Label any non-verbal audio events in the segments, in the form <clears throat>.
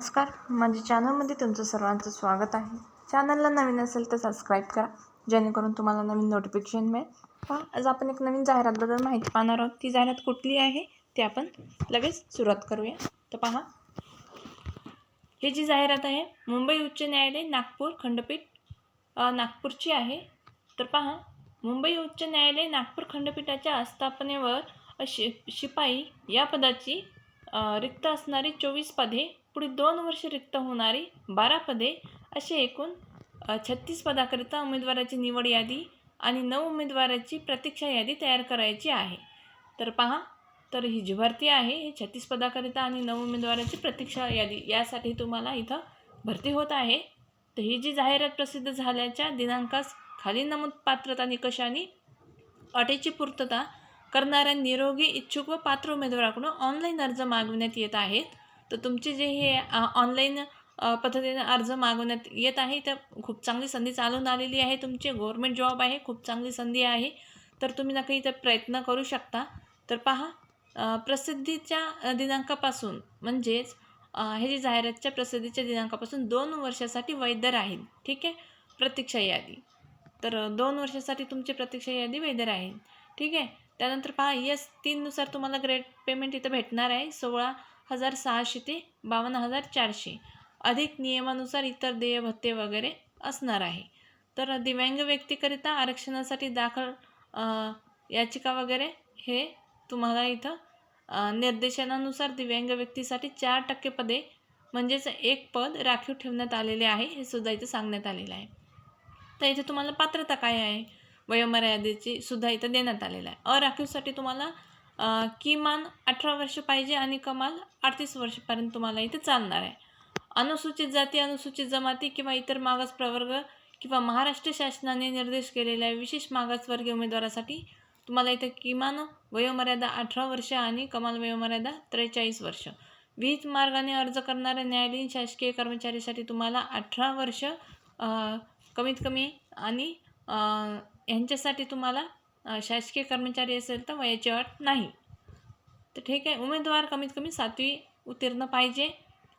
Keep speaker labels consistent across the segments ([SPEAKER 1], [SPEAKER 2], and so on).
[SPEAKER 1] नमस्कार माझ्या चॅनलमध्ये तुमचं सर्वांचं स्वागत आहे. चॅनलला नवीन असेल तर सबस्क्राईब करा जेणेकरून तुम्हाला नवीन नोटिफिकेशन मिळेल. पहा आज आपण एक नवीन जाहिरातबद्दल माहिती पाहणार आहोत. ती जाहिरात कुठली आहे ते आपण लगेच सुरुवात करूया. तर पहा ही जी जाहिरात आहे मुंबई उच्च न्यायालय नागपूर खंडपीठ नागपूरची आहे. तर पहा मुंबई उच्च न्यायालय नागपूर खंडपीठाच्या आस्थापनेवर शि शिपाई या पदाची रिक्त असणारी चोवीस पदे पुढील दोन वर्ष रिक्त होणारी बारा पदे असे एकूण छत्तीस पदाकरिता उमेदवाराची निवड यादी आणि नऊ उमेदवाराची प्रतीक्षा यादी तयार करायची आहे. तर पहा तर ही जी भरती आहे ही छत्तीस पदाकरिता आणि नऊ उमेदवाराची प्रतीक्षा यादी यासाठी तुम्हाला इथं भरती होत आहे. तर ही जी जाहिरात प्रसिद्ध झाल्याच्या दिनांकास खाली नमूद पात्रता निकषाने अटेची पूर्तता करणाऱ्या निरोगी इच्छुक व पात्र उमेदवाराकडून ऑनलाईन अर्ज मागविण्यात येत आहेत. तर तुमचे जे हे ऑनलाईन पद्धतीने अर्ज मागवण्यात येत आहे तर खूप चांगली संधी चालून आलेली आहे तुमचे. गव्हर्मेंट जॉब आहे खूप चांगली संधी आहे. तर तुम्ही नक्की इथं प्रयत्न करू शकता. तर पहा प्रसिद्धीच्या दिनांकापासून म्हणजेच हे जे जाहिरातच्या प्रसिद्धीच्या दिनांकापासून दोन वर्षासाठी वैध राहील ठीक आहे? प्रतीक्षा यादी. तर दोन वर्षासाठी तुमची प्रतीक्षा यादी वैध राहील ठीक आहे? त्यानंतर पहा यस तीननुसार तुम्हाला ग्रेड पेमेंट इथं भेटणार आहे. सोळा हजार सहाशे ते बावन्न हजार चारशे. अधिक नियमानुसार इतर देय भत्ते वगैरे असणार आहे. तर दिव्यांग व्यक्तीकरिता आरक्षणासाठी दाखल याचिका वगैरे हे तुम्हाला इथं निर्देशनानुसार दिव्यांग व्यक्तीसाठी चार टक्के पदे म्हणजेच एक पद राखीव ठेवण्यात आलेले आहे हे सुद्धा इथं सांगण्यात आलेलं आहे. तर इथे तुम्हाला पात्रता काय आहे? वयोमर्यादेची सुद्धा इथं देण्यात आलेलं आहे. अराखीवसाठी तुम्हाला किमान अठरा वर्ष पाहिजे आणि कमाल अडतीस वर्षपर्यंत तुम्हाला इथे चालणार आहे. अनुसूचित जाती अनुसूचित जमाती किंवा इतर मागास प्रवर्ग किंवा महाराष्ट्र शासनाने निर्देश केलेल्या विशेष मागासवर्गीय उमेदवारासाठी तुम्हाला इथे किमान वयोमर्यादा अठरा वर्ष आणि कमाल वयोमर्यादा त्रेचाळीस वर्ष. विहित मार्गाने अर्ज करणाऱ्या न्यायालयीन शासकीय कर्मचारीसाठी तुम्हाला अठरा वर्ष कमीत कमी आणि यांच्यासाठी तुम्हाला शासकीय कर्मचारी असेल तर वयाची अट नाही. तर ठीक आहे उमेदवार कमीत कमी सातवी उत्तीर्ण पाहिजे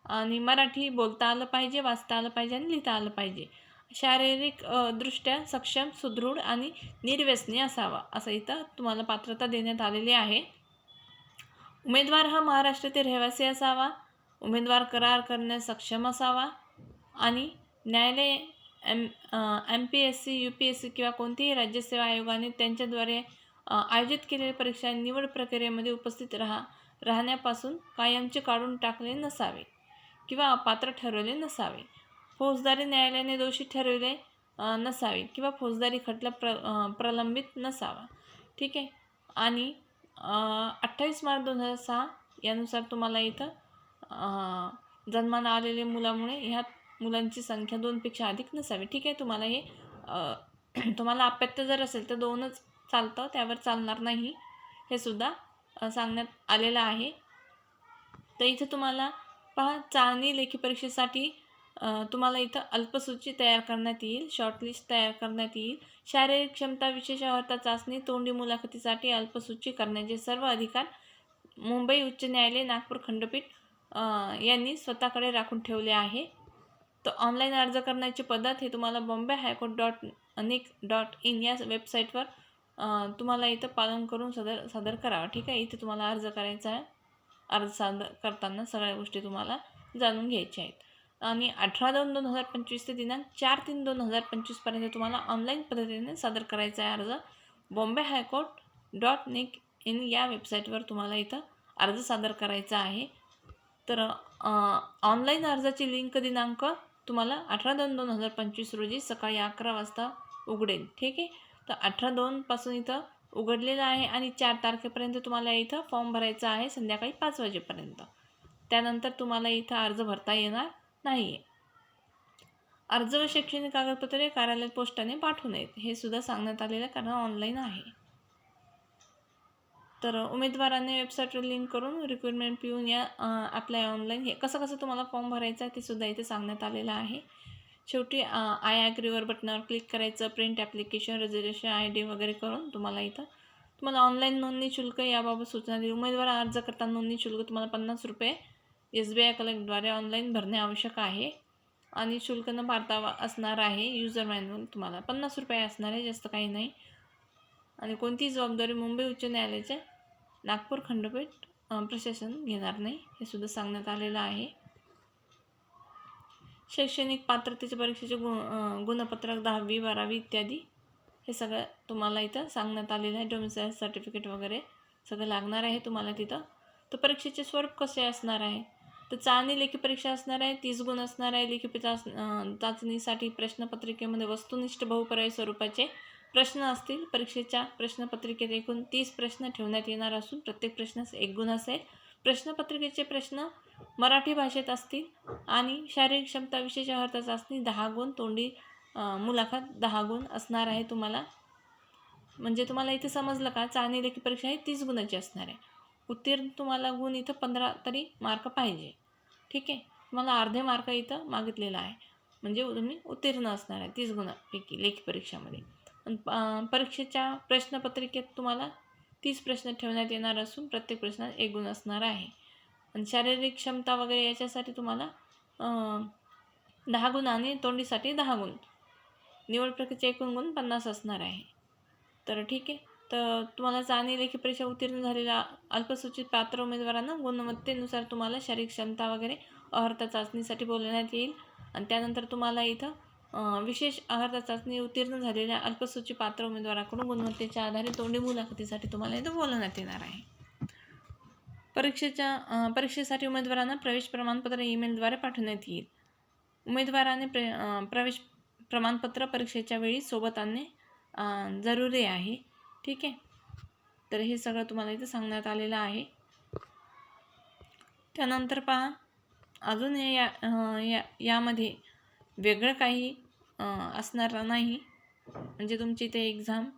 [SPEAKER 1] आणि मराठी बोलता आलं पाहिजे वाचता आलं पाहिजे आणि लिहिता आलं पाहिजे. शारीरिक दृष्ट्या सक्षम सुदृढ आणि निर्व्यसनी असावा असं इथं तुम्हाला पात्रता देण्यात आलेली आहे. उमेदवार हा महाराष्ट्रातील रहिवासी असावा उमेदवार करार करण्यास सक्षम असावा आणि न्यायालय M M P S C U P S C किंवा कोणतीही राज्यसेवा आयोगाने त्यांच्याद्वारे आयोजित केलेल्या परीक्षा निवड प्रक्रियेमध्ये उपस्थित राहा राहण्यापासून कायमचे काढून टाकले नसावे किंवा पात्र ठरवले नसावे. फौजदारी न्यायालयाने दोषी ठरविले नसावे किंवा फौजदारी खटला प्र प्रलंबित नसावा. ठीक आहे? आणि अठ्ठावीस मार्च दोन हजार सहा यानुसार तुम्हाला इथं जन्माला आलेल्या मुलामुळे ह्या मुलांची संख्या दोनपेक्षा अधिक नसावी. ठीक आहे तुम्हाला हे <clears throat> तुम्हाला अपत्य जर असेल तर दोनच चालतं त्यावर चालणार नाही. हे सुद्धा सांगण्यात आलेलं आहे. तर इथं तुम्हाला पहा चाळणी लेखी परीक्षेसाठी तुम्हाला इथं अल्पसूची तयार करण्यात येईल शॉर्टलिस्ट तयार करण्यात येईल. शारीरिक क्षमता विशेष अवस्था चाचणी तोंडी मुलाखतीसाठी अल्पसूची करण्याचे सर्व अधिकार मुंबई उच्च न्यायालय नागपूर खंडपीठ यांनी स्वतःकडे राखून ठेवले आहे. तर ऑनलाईन अर्ज करण्याची पद्धत हे तुम्हाला Bombay high court dot nic dot in या वेबसाईटवर तुम्हाला इथं पालन करून सदर सादर करावा. ठीक आहे? इथे तुम्हाला अर्ज करायचा आहे. अर्ज सादर करताना सगळ्या गोष्टी तुम्हाला जाणून घ्यायच्या आहेत. आणि अठरा दोन दोन हजार पंचवीस ते दिनांक चार तीन दोन हजार पंचवीसपर्यंत तुम्हाला ऑनलाईन पद्धतीने सादर करायचा आहे अर्ज. Bombay high court dot nic in या वेबसाईटवर तुम्हाला इथं अर्ज सादर करायचा आहे. तर ऑनलाईन अर्जाची लिंक दिनांक तुम्हाला अठरा दोन दोन हजार पंचवीस रोजी सकाळी अकरा वाजता उघडेल. ठीक आहे? तर अठरा दोनपासून इथं उघडलेलं आहे आणि चार तारखेपर्यंत तुम्हाला इथं फॉर्म भरायचा आहे संध्याकाळी पाच वाजेपर्यंत. त्यानंतर तुम्हाला इथं अर्ज भरता येणार नाही आहे अर्ज व शैक्षणिक कागदपत्रे कार्यालय पोस्टाने पाठवू नयेत हे सुद्धा सांगण्यात आलेलं कारण ऑनलाईन आहे. तर उमेदवाराने वेबसाईटवर लिंक करून रिक्रुटमेंट पिऊन या अप्लाय ऑनलाईन हे कसं कसं तुम्हाला फॉर्म भरायचा आहे ते सुद्धा इथे सांगण्यात आलेलं आहे. शेवटी आय ॲग्रीवर बटनावर क्लिक करायचं print application registration I D वगैरे करून तुम्हाला इथं तुम्हाला ऑनलाईन नोंदणी शुल्क याबाबत सूचना दिली. उमेदवार अर्ज करताना नोंदणी शुल्क तुम्हाला पन्नास रुपये एस बी आय कलेक्टद्वारे ऑनलाईन भरणे आवश्यक आहे. आणि शुल्क न भारतावा असणार आहे युजर मॅन्युअल तुम्हाला पन्नास रुपये असणार आहे जास्त काही नाही. आणि कोणतीही जबाबदारी मुंबई उच्च न्यायालयाचे नागपूर खंडपीठ प्रशासन घेणार नाही हे सुद्धा सांगण्यात आलेलं आहे. शैक्षणिक पात्रतेच्या परीक्षेचे गु गुणपत्रक दहावी बारावी इत्यादी हे सगळं तुम्हाला इथं सांगण्यात आलेलं आहे. डोमिसाईल सर्टिफिकेट वगैरे सगळं लागणार आहे तुम्हाला तिथं. तर परीक्षेचे स्वरूप कसे असणार आहे? तर चाळणी लेखी परीक्षा असणार आहे तीस गुण असणार आहे लेखी चाच चाचणीसाठी प्रश्नपत्रिकेमध्ये वस्तुनिष्ठ बहुपर्याय स्वरूपाचे प्रश्न असतील परीक्षेच्या प्रश्नपत्रिकेत एकूण तीस प्रश्न ठेवण्यात येणार असून प्रत्येक प्रश्नास एक गुण असेल. प्रश्नपत्रिकेचे प्रश्न मराठी भाषेत असतील आणि शारीरिक क्षमता विशेष अर्थ चाचणी दहा गुण तोंडी मुलाखत दहा गुण असणार आहे तुम्हाला. म्हणजे तुम्हाला इथे समजलं का? चाळणी लेखी परीक्षा ही तीस गुणाची असणार आहे. उत्तीर्ण तुम्हाला गुण इथं पंधरा तरी मार्क पाहिजे. ठीक आहे? तुम्हाला अर्धे मार्क इथं मागितलेला आहे. म्हणजे तुम्ही उत्तीर्ण असणार आहे तीस गुणापैकी लेखी परीक्षामध्ये. परीक्षेच्या प्रश्नपत्रिकेत तुम्हाला तीस प्रश्न ठेवण्यात येणार असून प्रत्येक प्रश्नात एक गुण असणार आहे. आणि शारीरिक क्षमता वगैरे याच्यासाठी तुम्हाला दहा गुण आणि तोंडीसाठी दहा गुण. निवड प्रक्रियेचे एकूण गुण पन्नास असणार आहे. तर ठीक आहे. तर तुम्हाला चाचणी लेखी परीक्षा उत्तीर्ण झालेल्या अल्पसूचित पात्र उमेदवारांना गुणवत्तेनुसार तुम्हाला शारीरिक क्षमता वगैरे अर्थ चाचणीसाठी बोलवण्यात येईल. आणि त्यानंतर तुम्हाला इथं विशेष अर्धा चाचणी उत्तीर्ण झालेल्या अल्पसूची पात्र उमेदवाराकडून गुणवत्तेच्या आधारे तोंडी मुलाखतीसाठी तुम्हाला इथं बोलवण्यात येणार आहे. परीक्षेच्या परीक्षेसाठी उमेदवारांना प्रवेश प्रमाणपत्र ईमेलद्वारे पाठवण्यात येईल. उमेदवाराने प्र प्रवेश प्रमाणपत्र परीक्षेच्या वेळी सोबत आणणे जरुरी आहे. ठीक आहे? तर हे सगळं तुम्हाला इथं सांगण्यात आलेलं आहे. त्यानंतर पहा अजून या यामध्ये या यामध्ये वेगळं काही असणार नाही. म्हणजे तुमची इथे एक्झाम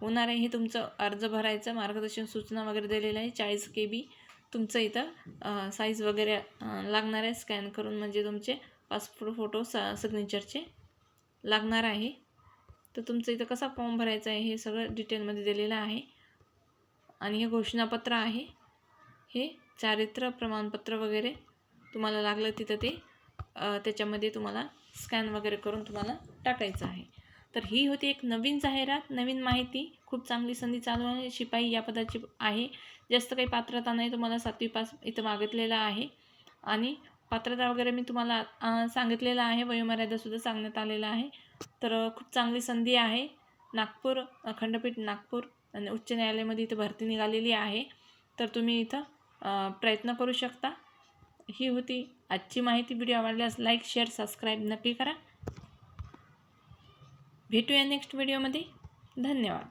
[SPEAKER 1] होणार आहे हे तुमचं अर्ज भरायचं मार्गदर्शन सूचना वगैरे दिलेलं आहे चाळीस के बी तुमचं इथं साईज वगैरे लागणार आहे स्कॅन करून म्हणजे तुमचे पासपोर्ट फोटो सा सिग्नेचरचे लागणार आहे. तर तुमचं इथं कसा फॉर्म भरायचा आहे हे सगळं डिटेलमध्ये दिलेलं आहे. आणि हे घोषणापत्र आहे. हे चारित्र्य प्रमाणपत्र वगैरे तुम्हाला लागलं तिथं ते त्याच्यामध्ये तुम्हाला स्कॅन वगैरे करून तुम्हाला टाकायचं आहे. तर ही होती एक नवीन जाहिरात नवीन माहिती. खूप चांगली संधी चालू आहे. शिपाई या पदाची आहे. जास्त काही पात्रता नाही. तुम्हाला सातवी पास इथं मागितलेला आहे. आणि पात्रता वगैरे मी तुम्हाला सांगितलेलं आहे. वयोमर्यादासुद्धा सांगण्यात आलेलं आहे. तर खूप चांगली संधी आहे. नागपूर खंडपीठ नागपूर आणि उच्च न्यायालयामध्ये इथं भरती निघालेली आहे. तर तुम्ही इथं प्रयत्न करू शकता. ही होती. आजची माहिती व्हिडिओ आवडल्यास लाईक शेअर सबस्क्राईब नक्की करा. भेटूया नेक्स्ट व्हिडिओमध्ये धन्यवाद.